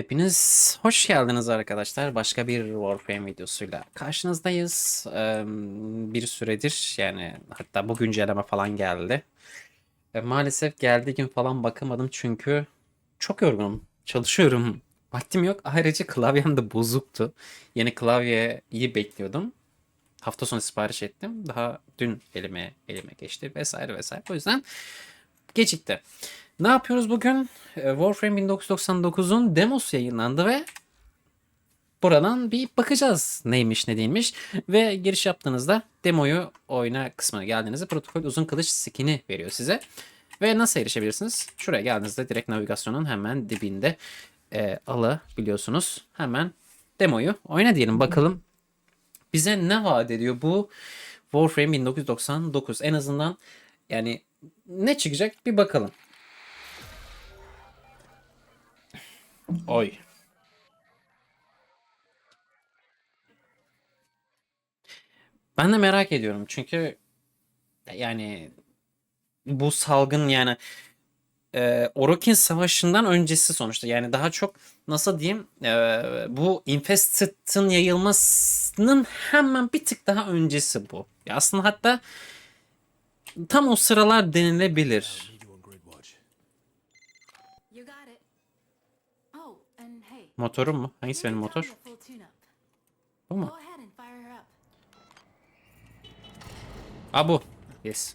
Hepiniz hoş geldiniz arkadaşlar. Başka bir Warframe videosuyla karşınızdayız. Bir süredir yani hatta bu güncelleme falan geldi. E, maalesef geldiği gün falan bakamadım çünkü çok yorgunum. Çalışıyorum. Vaktim yok. Ayrıca klavyem de bozuktu. Yeni klavyeyi bekliyordum. Hafta sonu sipariş ettim. Daha dün elime elime geçti vesaire vesaire. O yüzden gecikti. Ne yapıyoruz bugün? E, Warframe 1999'un demosu yayınlandı ve buradan bir bakacağız neymiş ne değilmiş. Ve giriş yaptığınızda demoyu oyna kısmına geldiğinizde protokol uzun kılıç skin'i veriyor size. Ve nasıl erişebilirsiniz? Şuraya geldiğinizde direkt navigasyonun hemen dibinde e, alabiliyorsunuz. Hemen demoyu oyna diyelim bakalım. Bize ne vaat ediyor bu Warframe 1999? En azından yani ne çıkacak bir bakalım. Oy. Ben de merak ediyorum çünkü yani bu salgın yani e, Orokin Savaşı'ndan öncesi sonuçta yani daha çok nasıl diyeyim e, bu Infested'ın yayılmasının hemen bir tık daha öncesi bu. Ya aslında hatta tam o sıralar denilebilir. Motorum mu? Hangisi benim motor? Bu mu? Aa bu. Yes.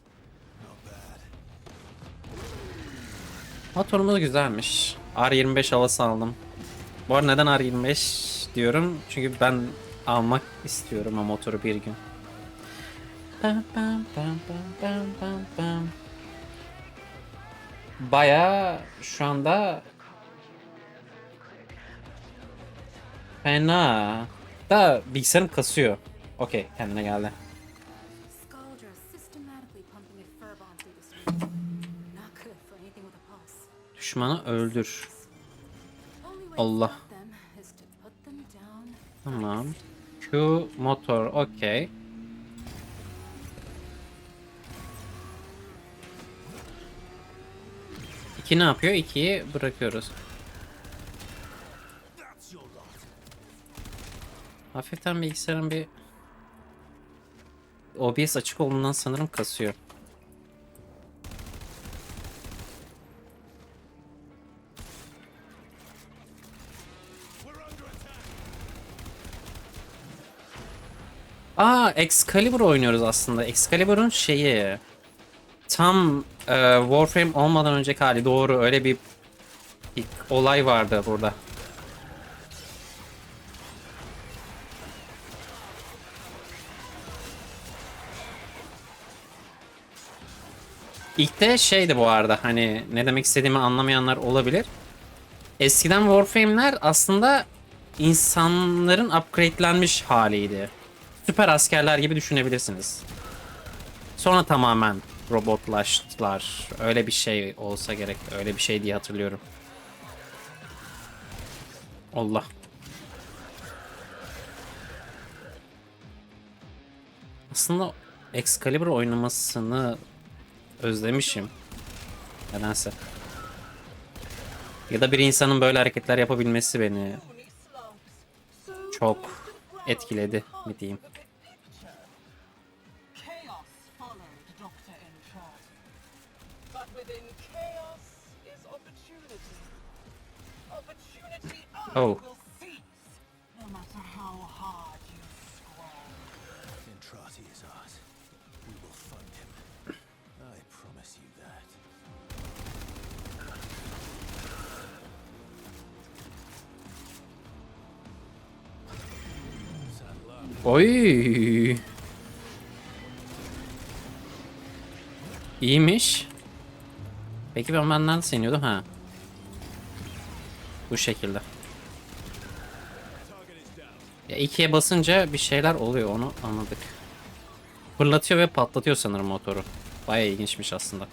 Motorumuz güzelmiş. R25 havası aldım. Bu arada neden R25 diyorum? Çünkü ben almak istiyorum o motoru bir gün. Baya şu anda fena. Da bilgisayarım kasıyor. Okey kendine geldi. Düşmanı öldür. Allah. Tamam. Q motor okey. İki ne yapıyor? İkiyi bırakıyoruz. Hafiften bilgisayarın bir OBS açık olduğundan sanırım kasıyor. Aa Excalibur oynuyoruz aslında. Excalibur'un şeyi tam e, Warframe olmadan önceki hali doğru öyle bir, bir olay vardı burada. İlk de şeydi bu arada hani ne demek istediğimi anlamayanlar olabilir. Eskiden Warframe'ler aslında insanların upgradelenmiş haliydi. Süper askerler gibi düşünebilirsiniz. Sonra tamamen robotlaştılar. Öyle bir şey olsa gerek. Öyle bir şey diye hatırlıyorum. Allah. Aslında Excalibur oynamasını özlemişim. Nedense. Ya da bir insanın böyle hareketler yapabilmesi beni çok etkiledi mi diyeyim. Oh. Entrati is ours. We will find him. You that. Oy. İyiymiş. Peki ben ben nasıl iniyordum ha? Bu şekilde. Ya ikiye basınca bir şeyler oluyor onu anladık. Fırlatıyor ve patlatıyor sanırım motoru. Baya ilginçmiş aslında.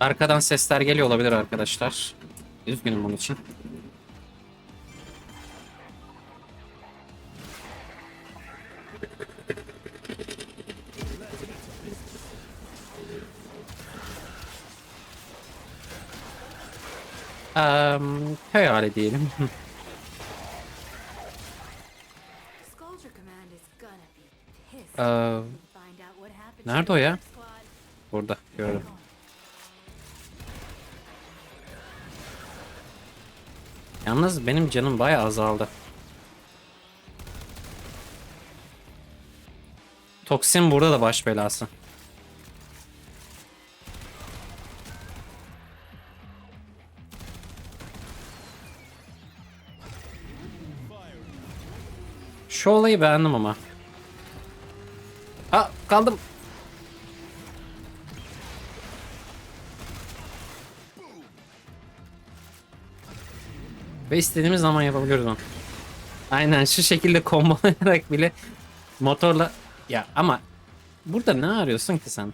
Arkadan sesler geliyor olabilir arkadaşlar. Üzgünüm bunun için. be pissed. Ee, nerede o ya? Burada gördüm. Yalnız benim canım bayağı azaldı. Toksin burada da baş belası. Şu olayı beğendim ama. Aa kaldım. Ve istediğimiz zaman yapabiliyoruz onu. Aynen şu şekilde kombolayarak bile motorla ya ama burada ne arıyorsun ki sen?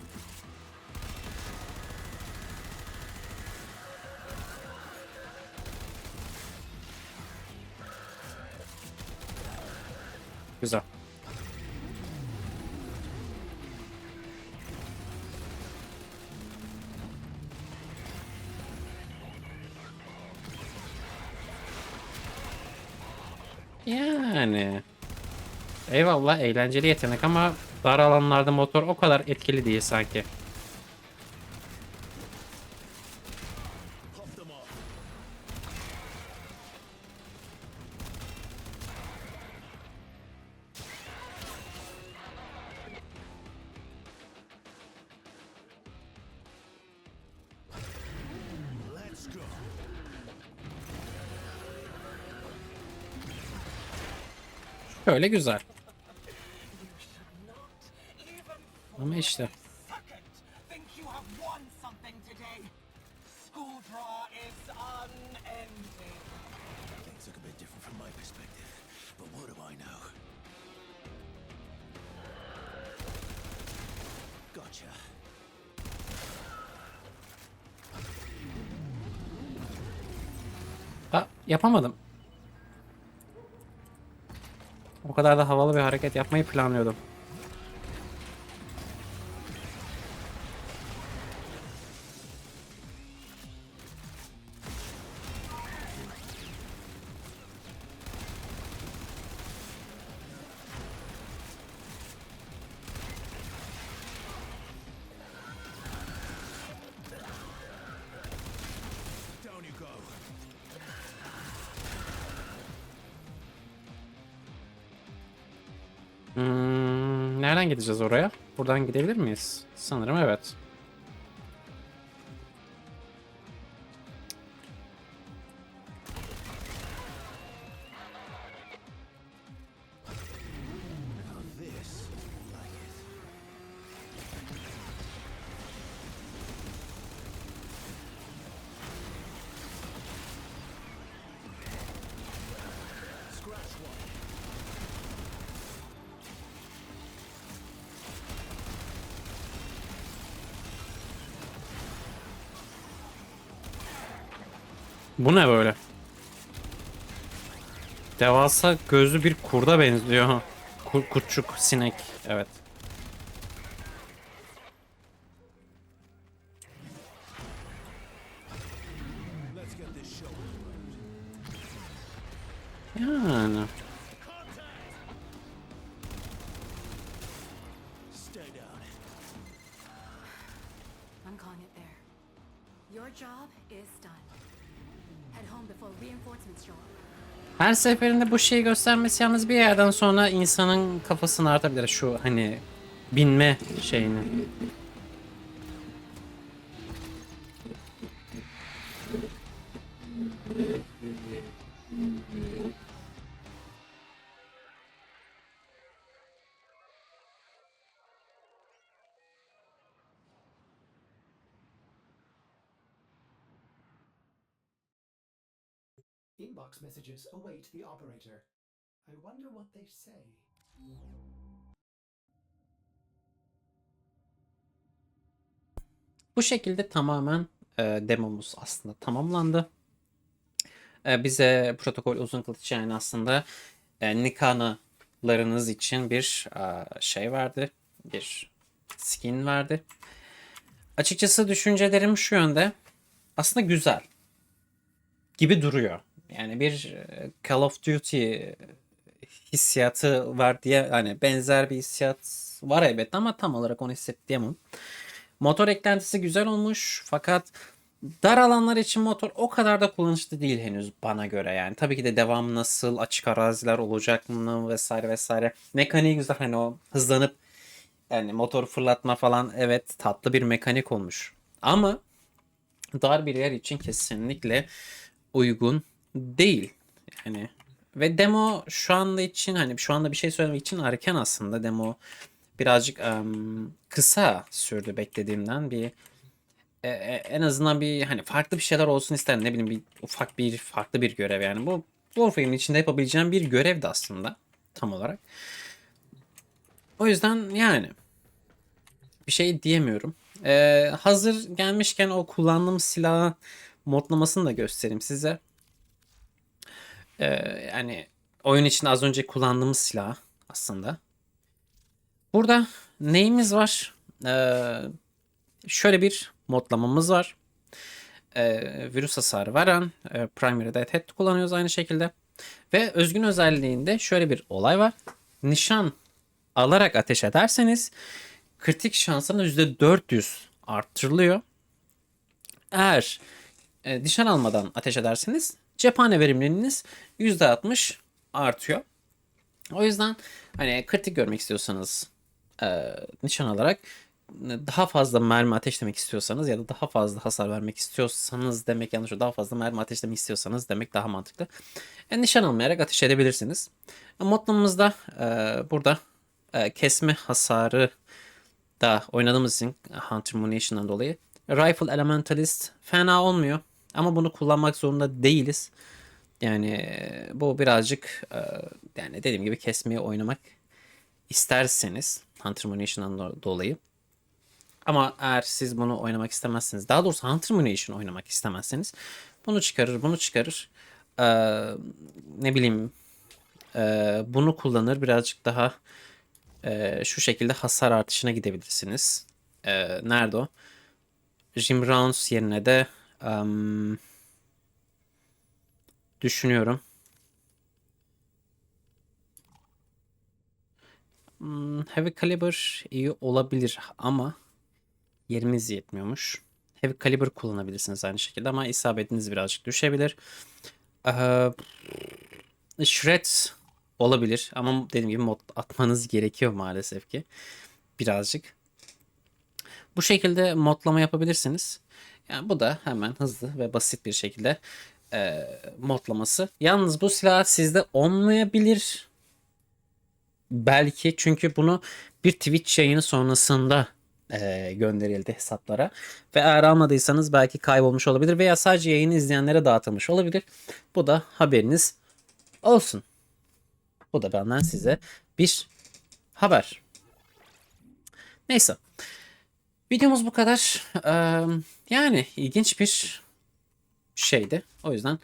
Güzel. Yani. Eyvallah eğlenceli yetenek ama dar alanlarda motor o kadar etkili değil sanki. What do I know? Gotcha. Aa, yapamadım. Kadar da havalı bir hareket yapmayı planlıyordum. Nereden gideceğiz oraya? Buradan gidebilir miyiz? Sanırım evet. Bu ne böyle? Devasa gözlü bir kurda benziyor. Kur, kurtçuk, sinek. Evet. Yani. Her seferinde bu şeyi göstermesi yalnız bir yerden sonra insanın kafasını artabilir. Şu hani binme şeyini. Inbox messages await the operator. I wonder what they say. Bu şekilde tamamen e, demomuz aslında tamamlandı. E, bize protokol uzun kılıç yani aslında e, Nikana'larınız için bir e, şey verdi. Bir skin verdi. Açıkçası düşüncelerim şu yönde. Aslında güzel. gibi duruyor. Yani bir e, Call of Duty hissiyatı var diye hani benzer bir hissiyat var elbette ama tam olarak onu hissettiremem. Motor eklentisi güzel olmuş fakat dar alanlar için motor o kadar da kullanışlı değil henüz bana göre yani. Tabii ki de devam nasıl, açık araziler olacak mı vesaire vesaire. Mekaniği güzel hani o hızlanıp yani motor fırlatma falan evet tatlı bir mekanik olmuş. Ama dar bir yer için kesinlikle uygun değil. Yani ve demo şu anda için hani şu anda bir şey söylemek için erken aslında demo birazcık em, kısa sürdü beklediğimden bir e, e, en azından bir hani farklı bir şeyler olsun isterim ne bileyim bir ufak bir farklı bir görev yani bu Warframe'in içinde yapabileceğim bir görevdi aslında tam olarak. O yüzden yani bir şey diyemiyorum. Ee, hazır gelmişken o kullandığım silahı modlamasını da göstereyim size. Ee, yani oyun için az önce kullandığımız silah aslında. Burada neyimiz var? Ee, şöyle bir modlamamız var. Ee, virüs hasarı veren e, Primary Deadhead kullanıyoruz aynı şekilde. Ve özgün özelliğinde şöyle bir olay var. Nişan alarak ateş ederseniz kritik şansınız %400 arttırılıyor. Eğer e, nişan almadan ateş ederseniz cephane verimliliğiniz %60 artıyor. O yüzden hani kritik görmek istiyorsanız e, nişan alarak daha fazla mermi ateşlemek istiyorsanız ya da daha fazla hasar vermek istiyorsanız demek yanlış o daha fazla mermi ateşlemek istiyorsanız demek daha mantıklı. E, nişan almayarak ateş edebilirsiniz. E, modlamamızda e, burada e, kesme hasarı da oynadığımız için Hunter Munition'dan dolayı Rifle Elementalist fena olmuyor. Ama bunu kullanmak zorunda değiliz. Yani e, bu birazcık e, yani dediğim gibi kesmeyi oynamak isterseniz Hunter Munition'dan do- dolayı. Ama eğer siz bunu oynamak istemezseniz, daha doğrusu Hunter Munition oynamak istemezseniz bunu çıkarır, bunu çıkarır. Ee, ne bileyim e, bunu kullanır birazcık daha e, şu şekilde hasar artışına gidebilirsiniz. E, nerede o? Jim Rounds yerine de em, düşünüyorum. Hmm, Heavy Caliber iyi olabilir ama yerimiz yetmiyormuş. Heavy Caliber kullanabilirsiniz aynı şekilde ama isabetiniz birazcık düşebilir. Ee, Shred olabilir ama dediğim gibi mod atmanız gerekiyor maalesef ki. Birazcık. Bu şekilde modlama yapabilirsiniz. Yani bu da hemen hızlı ve basit bir şekilde e, modlaması. Yalnız bu silah sizde olmayabilir. Belki çünkü bunu bir Twitch yayını sonrasında e, gönderildi hesaplara. Ve eğer almadıysanız belki kaybolmuş olabilir veya sadece yayını izleyenlere dağıtılmış olabilir. Bu da haberiniz olsun. Bu da benden size bir haber. Neyse. Videomuz bu kadar. Ee, yani ilginç bir şeydi. O yüzden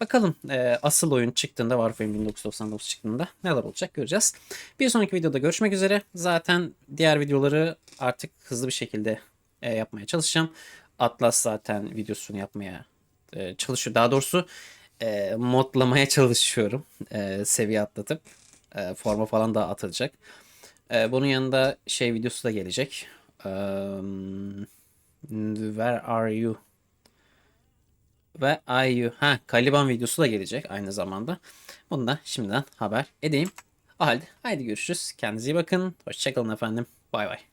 bakalım e, asıl oyun çıktığında Warframe 1999 çıktığında neler olacak göreceğiz. Bir sonraki videoda görüşmek üzere. Zaten diğer videoları artık hızlı bir şekilde e, yapmaya çalışacağım. Atlas zaten videosunu yapmaya e, çalışıyor. Daha doğrusu e, modlamaya çalışıyorum. E, seviye atlatıp e, forma falan da atılacak. E, bunun yanında şey videosu da gelecek. Um, where are you? Ve you? Ha, Caliban videosu da gelecek aynı zamanda. Bunu da şimdiden haber edeyim. O halde haydi görüşürüz. Kendinize iyi bakın. Hoşçakalın efendim. Bay bay.